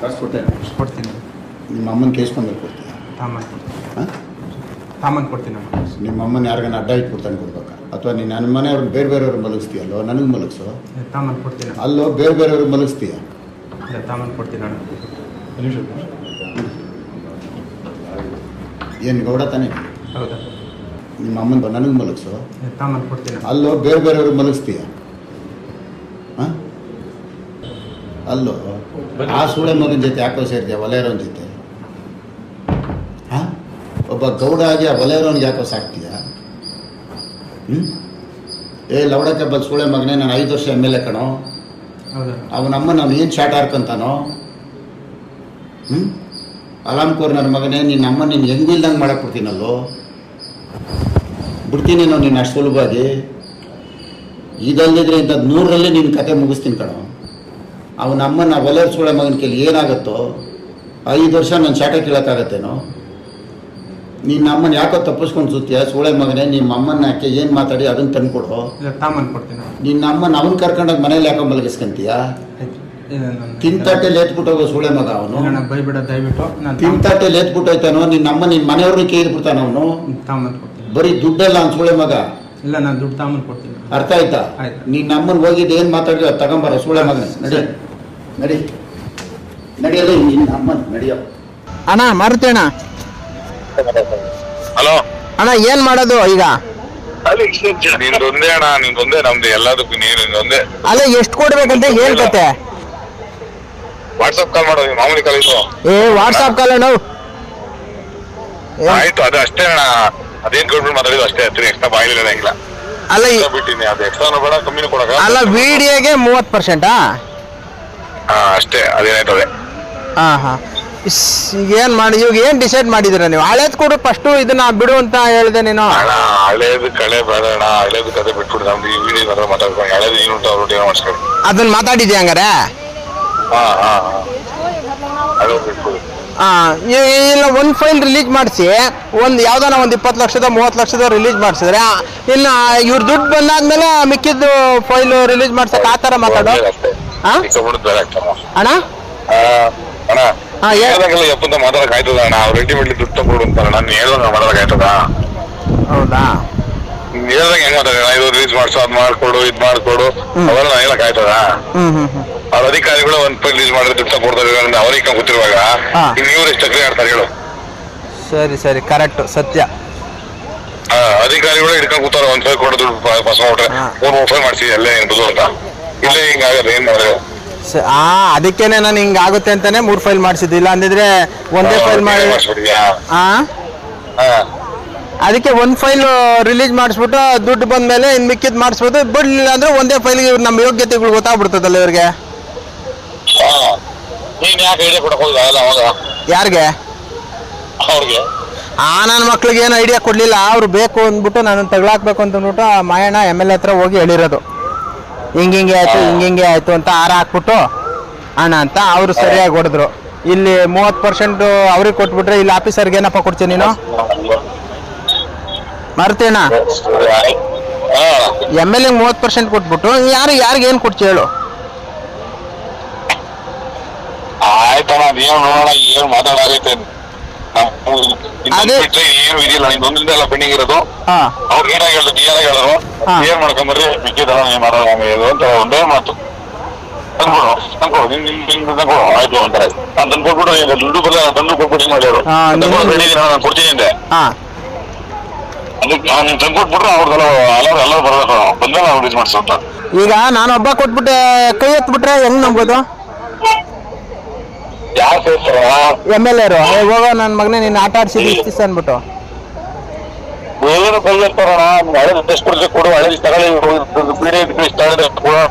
ಕಾಸು ಕೊಡ್ತೇನೆ ಕೊಡ್ತೀನಿ ನಿಮ್ಮ ಅಮ್ಮನ ಕೇಸ್ಕೊಂಡ್ಮೇಲೆ ಕೊಡ್ತೀಯ? ತಾಮನ್ ಕೊಡ್ತೀನಿ ಹಾಂ? ತಾಮನ್ ಕೊಡ್ತೀನಿ ಅಮ್ಮ. ನಿಮ್ಮ ಅಮ್ಮನ ಯಾರಿಗಾನ ಅಡ್ಡ ಇಟ್ಬಿಡ್ತಾನೆ ಕೊಡ್ಬೇಕಾ? ಅಥವಾ ನೀನು ನನ್ನ ಮನೆಯವ್ರನ್ನ ಬೇರೆ ಬೇರೆಯವ್ರು ಮಲಗಿಸ್ತೀಯಲ್ಲೋ ನನಗೆ ಮಲಗಿಸೋ? ತಾಮನ್ ಕೊಡ್ತೀನಿ. ಅಲ್ಲೋ? ಬೇರೆ ಬೇರೆಯವ್ರಿಗೆ ಮಲಗಿಸ್ತೀಯ? ಇಲ್ಲ ತಾಮನ್ ಕೊಡ್ತೀನಿ ಅಣ್ಣ. ಏನು ಗೌಡ ತಾನೇ? ಹೌದಾ? ನಿಮ್ಮ ಅಮ್ಮನ ನನಗೆ ಮಲಗಿಸೋ? ತಾಮನ್ ಕೊಡ್ತೀನಿ. ಅಲ್ಲೋ? ಬೇರೆ ಬೇರೆಯವ್ರಿಗೆ ಮಲಗಿಸ್ತೀಯ? ಹಾಂ? ಅಲ್ಲೋ? ಆ ಸೂಳೆ ಮಗನ ಜೊತೆ ಯಾಕೋ ಸೇರ್ತೀಯ ಒಲೆಯರೋನ್ ಜೊತೆ. ಹಾಂ ಒಬ್ಬ ಗೌಡ ಆಗಿ ಆ ಒಲೆಯರೋನ್ಗೆ ಯಾಕೋ ಸಾಕ್ತೀಯ? ಹ್ಞೂ ಏ ಲವಡಕ್ಕೆ ಬಲ್ ಸೂಳೆ ಮಗನೇ ನಾನು ಐದು ವರ್ಷ ಎಂ ಎಲ್ ಎ ಕಣೋ. ಅವನಮ್ಮ ನಾವು ಏನು ಶಾಟ್ ಹಾರ್ಕೊಂತಾನೋ ಹ್ಞೂ ಅಲಾಮ್ ಕೋರ್ ನನ್ನ ಮಗನೇ ನಿನ್ನ ಅಮ್ಮ ನೀನು ಹೆಂಗೂ ಇಲ್ದಂಗೆ ಮಾಡಕ್ಕೆ ಬಿಡ್ತೀನಲ್ಲೋ? ಬಿಡ್ತೀನಿ ನಾವು ನೀನು ಅಷ್ಟು ಸುಲಭವಾಗಿ. ಇದಲ್ಲದಿದ್ರೆ ಇಂಥದ್ದು ನೂರರಲ್ಲಿ ನಿನ್ನ ಕತೆ ಮುಗಿಸ್ತೀನಿ ಕಣೋ. ಅವನ ಅಮ್ಮನ ಒಲೆ ಸೂಳೆ ಮಗನ ಕೇಳಿ ಏನಾಗುತ್ತೋ ಐದು ವರ್ಷ ನಾನು ಶಾಟ ಕೇಳೋಕ್ಕಾಗತ್ತೇನೋ? ನಿನ್ನ ಅಮ್ಮನ ಯಾಕೋ ತಪ್ಪಿಸ್ಕೊಂಡು ಸುತ್ತೀಯ? ಸೂಳೆ ಮಗನೇ ನಿಮ್ಮ ಅಮ್ಮನ ಯಾಕೆ ಏನು ಮಾತಾಡಿ ಅದನ್ನು ತಂದ್ಕೊಡು. ನಿನ್ನ ಅಮ್ಮನ ಅವನ್ ಕರ್ಕೊಂಡೋಗಿ ಮನೇಲಿ ಯಾಕೋ ಮಲಗಿಸ್ಕೊಂತೀಯ? ತಿಂತಟ್ಟೆಲಿ ಎತ್ಬಿಟ್ಟು ಹೋಗೋ ಸೂಳೆ ಮಗ ಅವನು? ತಿಂತಟ್ಟೆಲಿ ಎತ್ಬಿಟ್ಟು ಹೋಯ್ತಾನೋ? ನಿನ್ನ ಅಮ್ಮ ನಿನ್ನ ಮನೆಯವ್ರನ್ನ ಕೇಳಿ ಬಿಡ್ತಾನ ಅವನು? ಬರೀ ದುಡ್ಡಲ್ಲ ಅವ್ನು ಸೂಳೆ ಮಗ? ಇಲ್ಲ ನಾನು ದುಡ್ಡು ತಾಮನ್ ಕೊಡ್ತೀನಿ. ಅರ್ಥ ಆಯ್ತಾ? ಆಯ್ತು. ನಿನ್ನ ಅಮ್ಮನ ಹೋಗಿದ್ದು ಏನು ಮಾತಾಡಿದ್ರೆ ತಗೊಂಬಾರ ಸೂಳೆ ಮಗನೇ. ನಡಿ. ನಡಿ. ನಡಿಯಲ್ಲ ನಿನ್ನ ಅಮ್ಮನ ನಡಿಯೋ. ಅಣ್ಣ ಮಾರುತಿ ಅಣ್ಣ. ಹಲೋ. ಅಣ್ಣ ಏನ್ ಮಾಡೋದು ಈಗ? ನಿಂದೊಂದೇ ಅಣ್ಣ ನಿಂದೊಂದೇ ನಮ್ದು ಎಲ್ಲದಕ್ಕೂ ನೀನು ನಿಂದೊಂದೇ ಅಲ್ಲ ಎಷ್ಟು ಕೊಡ್ಬೇಕಂತ ಏನ್ ಕತೆ ವಾಟ್ಸಪ್ ಕಾಲ್ ಮಾಡೋದು ಮಾಮೂಲಿ ಕಾಲ್ ಇದು ಏ ವಾಟ್ಸಾಪ್ ಕಾಲ್ ನೋ ಆಯ್ತು ಅದು ಅಷ್ಟೇ ಅಣ್ಣ. ಅದೇನ್ ಗೌರ್ಮೆಂಟ್ ಮಾತಾಡಿದ್ದು ಅಷ್ಟೇ ಹತ್ತಿರ ಎಕ್ಸ್ಟ್ರಾ ಬಾಯಿಲಿ ಇರೋಂಗಿಲ್ಲ ಅಲ್ಲ ಬಿಟ್ಟಿನಿ ಅದು ಎಕ್ಸ್ಟ್ರಾ ಬೇಡ ಕಮ್ಮಿನೂ ಕೊಡಕ ಅಲ್ಲ ವಿಡಿಯೋಗೆ ಮೂವತ್ತು ಪರ್ಸೆಂಟಾ ಹಾ ಅಷ್ಟೇ ಅದೇನಾಯ್ತದೆ ಹಾ ಹಾ ಇಸ್, ಏನ್ ಮಾಡಿ ಇವಾಗ ಏನ್ ಡಿಸೈಡ್ ಮಾಡಿದಿರ ನೀವು? ಹಳೇದ್ ಕೊಡು ಫಸ್ಟ್ ಇದನ್ನ ಬಿಡು ಅಂತ ಹೇಳಿದೆ ನೀನು. ಅಣ್ಣ ಹಳೇದು ಕಳೆ ಬೇಡ ಅಣ್ಣ. ಹಳೇದು ಕತೆ ಬಿಟ್ಬಿಟ್ಟು ನಮ್ದು ಈ ವಿಡಿಯೋ ಮಾತ್ರ ಮಾತಾಡ್ಕೊಂಡು. ಹಳೇದು ಏನು ಉಂಟು ಅವ್ರು ಏನೋ ಮಾಡಿಸ್ಕೊಂಡು ಅದನ್ನ ಮಾತಾಡಿದ್ಯಾ ಹಂಗಾರೆ? ಹಾ ಹಾ ಹಾ. ಹಳೇದು ಬಿಟ್ಬಿಡು. ಹಾ ಇಲ್ಲ ಒಂದ್ ಫೈಲ್ ರಿಲೀಸ್ ಮಾಡಿಸಿ. ಒಂದ್ ಯಾವ್ದಾನ ಒಂದ್ ಇಪ್ಪತ್ತು ಲಕ್ಷದ ಮೂವತ್ತು ಲಕ್ಷದ ರಿಲೀಸ್ ಮಾಡಿಸಿದ್ರೆ ಇನ್ನ ಇವ್ರ ದುಡ್ಡು ಬಂದಾದ್ಮೇಲೆ ಮಿಕ್ಕಿದ್ದು ಫೈಲ್ ರಿಲೀಸ್ ಮಾಡ್ಸಕ್ ಆ ತರ ಮಾತಾಡೋ. ಅಷ್ಟೇ. ಅಣ್ಣ? ಆ, ಅಣ್ಣ ಹೇಳ್ದಂಗೆಲ್ಲ ಎಪ್ಪಂತ ಮಾತಾಡಕ್ ಆಯ್ತದ? ಅಣ್ಣ ಅವ್ರು ರೆಡಿಮೇಡ್ಲಿ ದುಡ್ಡು ತಗೊಡು ಅಂತಾರ ನಾನು ಹೇಳ್ದಂಗ ಮಾತಾಡಕ್ ಆಯ್ತದ? ಹೌದಾ? ಹೇಳ್ದಂಗೆ ಹೆಂಗ್ ಮಾತಾಡ ಇದು ರಿಲೀಸ್ ಮಾಡ್ಸು ಅದ್ ಮಾಡ್ಕೊಡು ಇದ್ ಮಾಡ್ಕೊಡು. ಅವೆಲ್ಲ ನಾನು ಹೇಳಕ್ ಆಯ್ತದ? ಹ್ಮ್ ಹ್ಮ್ ಹ್ಮ್. ಅವ್ರ ಅಧಿಕಾರಿಗಳು ಒಂದ್ ರಿಲೀಸ್ ಮಾಡಿದ್ರೆ ದುಡ್ಡು ತಗೊಡ್ತಾರೆ ಅವ್ರಿಗೆ ಗೊತ್ತಿರುವಾಗ ಇವ್ರು ಎಷ್ಟು ಚಕ್ರಿ ಆಡ್ತಾರೆ ಹೇಳು. ಸರಿ ಸರಿ. ಕರೆಕ್ಟ್ ಸತ್ಯ. ಆ, ಅಧಿಕಾರಿಗಳು ಹಿಡ್ಕೊಂಡ್ ಕೂತಾರ ಒಂದ್ ಫೈಲ್ ಕೊಡು ದುಡ್ಡು ಪಾಸ್ ಮಾಡ್ಬಿಟ್ರೆ ಹಾ. ಮೂರ್ ಮೂರ್ ಫೈಲ್ ಮಾಡ್ಸಿ ಎಲ್ಲ ಏನ್ ಅಂತ ಇಲ್ಲೇ ಏನ್ ಆ ಅದಕ್ಕೇನೆ ನಾನು ಹಿಂಗಾಗುತ್ತೆ ಅಂತಾನೆ ಮೂರ್ ಫೈಲ್ ಮಾಡಿಸಿದ್ದು. ಇಲ್ಲ ಅಂದಿದ್ರೆ ಒಂದೇ ಫೈಲ್ ಮಾಡಿ ಆ? ಹಾ. ಅದಕ್ಕೆ ಒಂದ್ ಫೈಲ್ ರಿಲೀಸ್ ಮಾಡಿಸ್ಬಿಟ್ಟು ದುಡ್ಡು ಬಂದ್ಮೇಲೆ ಇನ್ ಮಿಕ್ಕಿದ್ ಮಾಡಿಸ್ಬೋದು ಬಿಡ್ಲಿಲ್ಲ ಅಂದ್ರೆ ಒಂದೇ ಫೈಲ್ ನಮ್ಮ ಯೋಗ್ಯತೆಗಳು ಗೊತ್ತಾಗ್ಬಿಡ್ತದಲ್ಲ ಇವ್ರಿಗೆ. ಯಾರಿಗೆ? ಅವ್ರಿಗೆ? ಆ ನನ್ನ ಮಕ್ಳಿಗೆ ಏನು ಐಡಿಯಾ ಕೊಡ್ಲಿಲ್ಲ. ಅವ್ರು ಬೇಕು ಅಂದ್ಬಿಟ್ಟು ನಾನು ತಗೊಳಾಕ್ಬೇಕು ಅಂತ ಅಂದ್ಬಿಟ್ಟು ಆ ಮಾಯಣ್ಣ ಎಂ ಎಲ್ ಎ ಹತ್ರ ಹೋಗಿ ಹೇಳಿರೋದು. ಹಿಂಗ್ ಹಿಂಗೆ ಆಯ್ತು ಹಿಂಗಿಂಗೆ ಆಯ್ತು ಅಂತ ಆರ ಹಾಕ್ಬಿಟ್ಟು ಅಣ್ಣ ಅಂತ ಅವರು ಸರಿಯಾಗಿ ಹೊಡೆದ್ರು. ಇಲ್ಲಿ ಮೂವತ್ತು ಪರ್ಸೆಂಟ್ ಅವ್ರಿಗೆ ಕೊಟ್ಬಿಟ್ರೆ ಇಲ್ಲಿ ಆಫೀಸರ್ಗೆ ಏನಪ್ಪ ಕೊಡ್ತೀನಿ ನೀನು? ಮರ್ತೇನಾ ಎಂ ಎಲ್ ಎ ಮೂವತ್ತು ಪರ್ಸೆಂಟ್ ಕೊಟ್ಬಿಟ್ಟು ಯಾರು ಯಾರಿಗೆ ಏನು ಕೊಡ್ತಿ ಹೇಳು? ಆಯ್ತಣ್ಣ ನೀವು ನೋಡೋಣ ಏನು ಮಾತಾಡಾಗೈತೆ ಅದೇ- ಬಿಟ್ರೆ ಏನು ಇದಿಲ್ಲ ಎಲ್ಲ ಪೆಂಡಿಂಗ್ ಇರೋದು. ಹಾ. ಅವ್ರು ಏನಾಗಿ ಹೇಳಿದ್ರು ಕ್ಲಿಯರ್ ಆಗಿ ಹೇಳಿದ್ರು. ಹಾ. ಏನ್ ಮಾಡ್ಕೊಂಬರ್ರಿ ಮಿಕ್ಕಿದಲ್ಲ ನೀವು ಮಾಡೋದು ಹಂಗೆ ಇದು ಅಂತ ಒಂದೇ ಮಾತು. ತಂದ್ಕೊಡು ತಂದ್ಕೊಡು ನಿಮ್ ನಿಮ್ ನಿಮ್ ತಂದ್ಕೊಡು. ಆಯ್ತು ಅಂತಾರೆ. ನಾನು ತಂದ್ಕೊಟ್ಬಿಟ್ಟು ಈಗ ದುಡ್ಡು ತಂದು ಕೊಟ್ಬಿಟ್ಟು ಮಾಡ್ಯಾರು ಹಾ, ನೀವು- ನಾನು ಕೊಡ್ತೀನಿ ಅಂದೆ. ಹಾ. ಅದಕ್ಕೆ ತಂದ್ಕೊಟ್ಬಿಟ್ರೆ ಅವ್ರದ್ದೆಲ್ಲ ಎಲ್ಲರೂ ಎಲ್ಲರೂ ಬರ್ಬೇಕು. ಬಂದಾಗ ಮಾಡಿಸು ಅಂತ. ಈಗ ನಾನು ಒಬ್ಬ ಕೊಟ್ಬಿಟ್ಟೆ ಕೈ ಎತ್ಬಿಟ್ರೆ ಹೆಂಗ್ ನಂಬೋದು? ಯಾರು ಸೇರ್ತಾರ ಎಂ ಎಲ್ ಎರು ಹೋಗೋ ನನ್ನ ಮಗನೇ ನೀನು ಆಟ ಆಡ್ಸಿದ್ದು ಇಷ್ಟು ದಿವ್ಸ ಅಂದ್ಬಿಟ್ಟು. ಏನು ಕೈ ಇರ್ತಾರಣ ಹಳೆ ಟೆಸ್ಟ್ ಕೊಡ್ಲಿಕ್ಕೆ ಕೊಡು ಹಳೆ ತಗೊಳ್ಳಿ. ಪೀಡಿ ಇಷ್ಟ ಕೊಡು.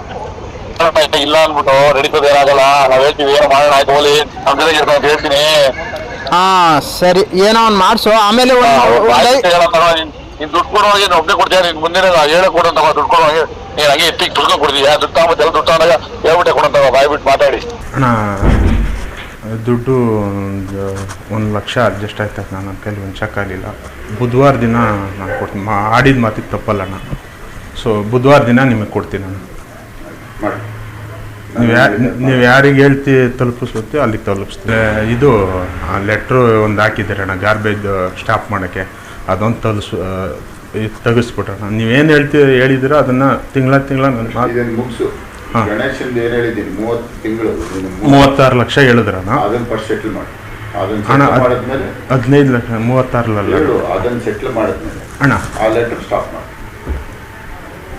ಇಲ್ಲ ಅಂದ್ಬಿಟ್ಟು ನಡೀತದೆ ಏನಾಗಲ್ಲ. ನಾವ್ ಹೇಳ್ತೀವಿ ಏನೋ ಮಾಡೋಣ ಆಯ್ತು ಹೋಲಿ ನಮ್ ಜೊತೆಗೆ ಇರ್ತಾನೆ ಅಂತ ಹೇಳ್ತೀನಿ. ಹಾ ಸರಿ. ಏನೋ ಒಂದು ಮಾಡಿಸು. ಆಮೇಲೆ ಒಂದು ಒಂದು ನೀನ್ ದುಡ್ಡು ಕೊಡೋ ನೀನ್ ಒಬ್ಬನೇ ಕೊಡ್ತೀಯ? ನಿನ್ ಮುಂದಿನ ಹೇಳ ಕೊಡು ಅಂತ ದುಡ್ಡು ಕೊಡುವಾಗ ನೀನ್ ಹಂಗೆ ಎತ್ತಿಗೆ ತುಳ್ಕೊಂಡ್ ಕೊಡ್ತೀಯ? ದುಡ್ಡು ತಗೊಂಬತ್ತೆ ಎಲ್ಲ ದುಡ್ಡು ತಗೊಂಡಾಗ ಹೇಳ್ಬಿಟ್ಟೆ ಕೊಡಂತ ಬಾಯ್ಬಿಟ್ಟು ಮಾತಾಡಿ. ಅಣ್ಣ ದುಡ್ಡು ಒಂದು ಒಂದು ಲಕ್ಷ ಅಡ್ಜಸ್ಟ್ ಆಯ್ತಕ್ಕ ನನ್ನ ಕೈಲಿ ಒಂದು ಚೆಕ್ ಆಗಲಿಲ್ಲ. ಬುಧವಾರ ದಿನ ನಾನು ಕೊಡ್ತೀನಿ. ಮಾ ಆಡಿದ ಮಾತಿಗೆ ತಪ್ಪಲ್ಲ ನಾನು ಸೊ ಬುಧವಾರ ದಿನ ನಿಮಗೆ ಕೊಡ್ತೀನಿ ನಾನು. ನೀವು ಯಾ ನೀವು ಯಾರಿಗೆ ಹೇಳ್ತಿ ತಲುಪಿಸುತ್ತೆ ಅಲ್ಲಿಗೆ ತಲುಪಿಸ್ತೀನಿ ಇದು ಲೆಟ್ರು ಒಂದು ಹಾಕಿದ್ದೀರಣ್ಣ ಗಾರ್ಬೇಜ್ ಸ್ಟಾಪ್ ಮಾಡೋಕ್ಕೆ. ಅದೊಂದು ತಲುಸು ತೆಗಿಸ್ಬಿಟ್ರಣ್ಣ. ನೀವೇನು ಹೇಳ್ತೀವಿ ಹೇಳಿದ್ದೀರ ಅದನ್ನು ತಿಂಗಳ ತಿಂಗಳ ನನ್ನ ಮುಗಿಸು. ಗಣೇಶನ್ ಏನ್ ಹೇಳಿದ್ದೀನಿ? ಮೂವತ್ತು ತಿಂಗಳು ಮೂವತ್ತಾರು ಲಕ್ಷ ಹೇಳಿದ್ರ ಅದನ್ನ ಫಸ್ಟ್ ಸೆಟ್ಲ್ ಮಾಡಿ. ಅದನ್ನ ಅಣ್ಣ ಸೆಟ್ಲ್ ಅದ್- ಮಾಡಿದ್ಮೇಲೆ ಹದಿನೈದು ಲಕ್ಷ ಮೂವತ್ತಾರು ಹೇಳು ಅದನ್ನ ಸೆಟ್ಲ್ ಮಾಡಿದ್ಮೇಲೆ ಅಣ್ಣ. ಆ ಲೆಟರ್ ಸ್ಟಾಪ್ ಮಾಡಿ.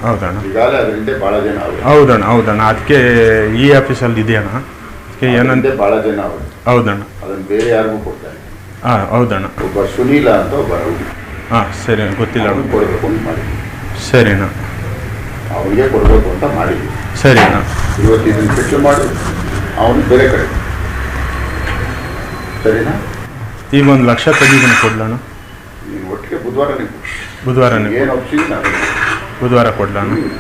ಹೌದಣ್ಣ. ಈಗಾಗಲೇ ಅದರಿಂದ ಭಾಳ ಜನ ಅವರು. ಹೌದಣ್ಣ ಹೌದಣ್ಣ. ಅದಕ್ಕೆ ಈ ಆಫೀಸಲ್ಲಿ ಇದೆಯಣ್ಣ? ಅದಕ್ಕೆ ಏನಂದ್ರೆ ಭಾಳ ಜನ ಅವರು. ಹೌದಣ್ಣ. ಅದನ್ನ ಬೇರೆ ಯಾರಿಗೂ ಕೊಡ್ತಾರೆ. ಹಾಂ ಹೌದಣ್ಣ. ಒಬ್ಬ ಸುನೀಲ ಅಂತ ಒಬ್ಬ ರೌಡಿ. ಹಾಂ ಸರಿ ಗೊತ್ತಿಲ್ಲ ಅಣ್ಣ. ಕೊಡಬೇಕು ಅಂತ ಮಾಡಿ. ಸರಿ ಅಣ್ಣ ಅವನಿಗೆ ಕೊಡಬೇಕು ಅಂತ ಮಾಡಿದ್ವಿ. ಸರಿ. ಇವತ್ತು ಇದನ್ನು ಸೆಟ್ಲ್ ಮಾಡು ಅವನು ಬೇರೆ ಕಡೆ. ಸರಿನಾ? ಈಗ ಒಂದು ಲಕ್ಷ ತೆಗಿದ್ದೀನಿ ಕೊಡ್ಲಣ ನೀನು ಒಟ್ಟಿಗೆ ಬುಧವಾರ ನೀವು ಬುಧವಾರನೇ ಏನು ಒಪ್ಸಿದ್ದೀನಿ ಬುಧವಾರ ಕೊಡ್ಲಣ್ಣ ಹ್ಮ್.